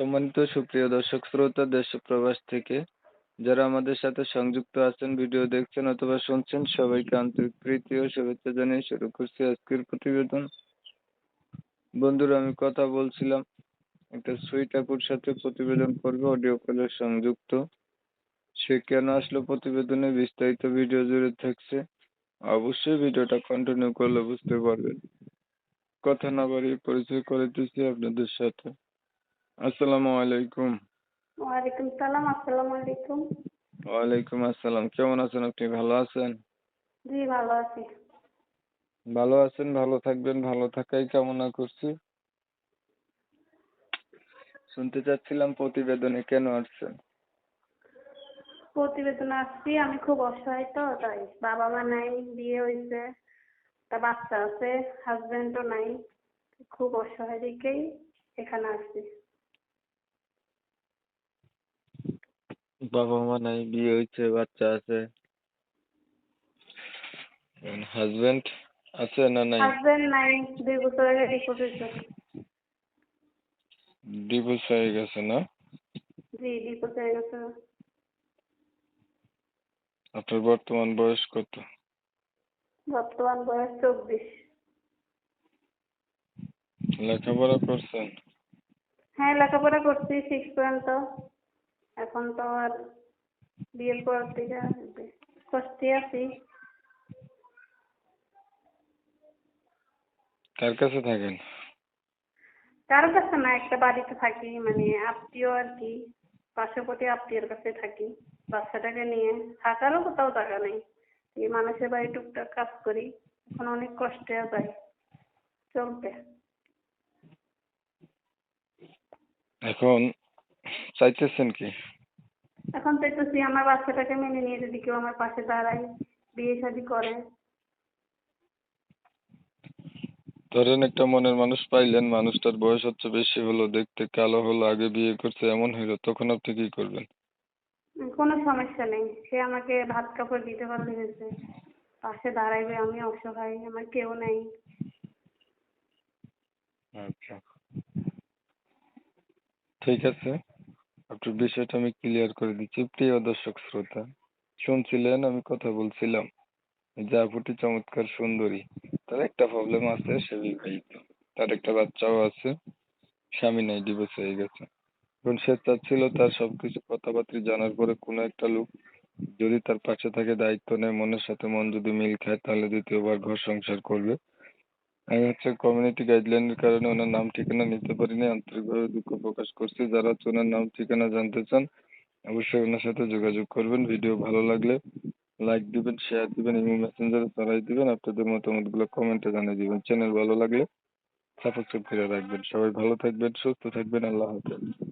সম্মানিত সুপ্রিয় দর্শক, শ্রোতা দেশ প্রবাস থেকে যারা আমাদের সাথে সংযুক্ত আছেন, ভিডিও দেখছেন অথবা শুনছেন, সবাইকে আন্তরিক প্রীতি ও শুভেচ্ছা জানিয়ে শুরু করছি আজকের প্রতিবেদন। বন্ধুরা, আমি কথা বলছিলাম, একটা সুইট আপুর সাথে প্রতিবেদন করবে, অডিও কলে সংযুক্ত। সে কেন আসলো প্রতিবেদনে, বিস্তারিত ভিডিও জুড়ে থাকছে। অবশ্যই ভিডিওটা কন্টিনিউ করলে বুঝতে পারবেন। কথা না বাড়িয়ে পরিচয় করে দিচ্ছি আপনাদের সাথে। আসসালামু আলাইকুম। ওয়ালাইকুম সালাম আসসালামু আলাইকুম। ওয়ালাইকুম আসসালাম কেমন আছেন আপনি ভালো আছেন? জি ভালো আছি। ভালো আছেন ভালো থাকবেন ভালো থাকাই কামনা করছি। শুনতে চাচ্ছিলাম প্রতিবেদনে কেন আসছেন? প্রতিবেদন আসছি আমি খুব অসহায় তো তাই বাবা মা নাই বিয়ে হয়েছে একটা বাচ্চা আছে হাজবেন্ডও নাই খুব অসহায় দেখেই এখানে আসছি। বাবা মা নাই বিয়ে হয়েছে বাচ্চা আছে। হাজবেন্ড আছে না নাই? হাজবেন্ড নাই দুই বছর আগে ডিভোর্স হয়েছে ডিভোর্স হয়ে গেছে না? জি ডিভোর্স হয়ে গেছে। আপনার বর্তমান বয়স কত? বর্তমান বয়স চব্বিশ। লেখাপড়া করছেন? হ্যাঁ লেখাপড়া করছি সিক্স পর্যন্ত। এখন তো আর পর থেকে কষ্টে আছি কার কাছে থাকেন? কারও কাছে না একটা বাড়িতে থাকি মানে আত্মীয় আর কি। পার্শ্ববর্তী আত্মীয়ের কাছে থাকি বাচ্চাটাকে নিয়ে। থাকারও কোথাও টাকা নেই। এই মানুষের বাড়ি টুকটাক কাজ করি এখন অনেক কষ্টে যাই। চলতে। এখন চাইতেছেন কি? এখন তো একটু চাইতেছি আমার বাচ্চাটাকে মেনে নিয়ে যদি কেউ আমার পাশে দাঁড়ায় বিয়ে শাদি করে। ধরেন একটা মনের মানুষ পাইলেন মানুষটার বয়স হচ্ছে বেশি হলো দেখতে কালো হলো আগে বিয়ে করছে এমন হইল তখন আপনি কি করবেন? কোনো সমস্যা নেই সে আমাকে ভাত কাপড় দিতে পারলে হয়েছে পাশে দাঁড়াইবে আমি অসহায় আমার কেউ নেই। আচ্ছা। ঠিক আছে। আপনার বিষয়টা আমি ক্লিয়ার করে দিচ্ছি। প্রিয় দর্শক শ্রোতা, শুনছিলেন আমি কথা বলছিলাম আপুটি চমৎকার সুন্দরী। তার একটা প্রবলেম আছে, সে বিবাহিত। তার একটা বাচ্চাও আছে, স্বামী নাই ডিভোর্স হয়ে গেছে। এখন সে চাচ্ছিল তার সবকিছু কথাবার্তা জানার পরে কোনো একটা লোক যদি তার পাশে থাকে, দায়িত্ব নেয়, মনের সাথে মন যদি মিল খায়, তাহলে দ্বিতীয়বার ঘর সংসার করবে। আমি হচ্ছে কমিউনিটি গাইডলাইনের কারণে ওনার নাম ঠিকানা নিতে পারিনি। আন্তরিকভাবে দুঃখ প্রকাশ করছি। যারা হচ্ছে ওনার নাম ঠিকানা জানতে চান, অবশ্যই ওনার সাথে যোগাযোগ করবেন। ভিডিও ভালো লাগলে লাইক দিবেন শেয়ার দিবেন এবং মেসেঞ্জারে ছড়াই দিবেন। আপনাদের মতামতগুলো কমেন্টে জানিয়ে দিবেন। চ্যানেল ভালো লাগলে সাবস্ক্রাইব করে রাখবেন। সবাই ভালো থাকবেন, সুস্থ থাকবেন। আল্লাহ হাফেজ।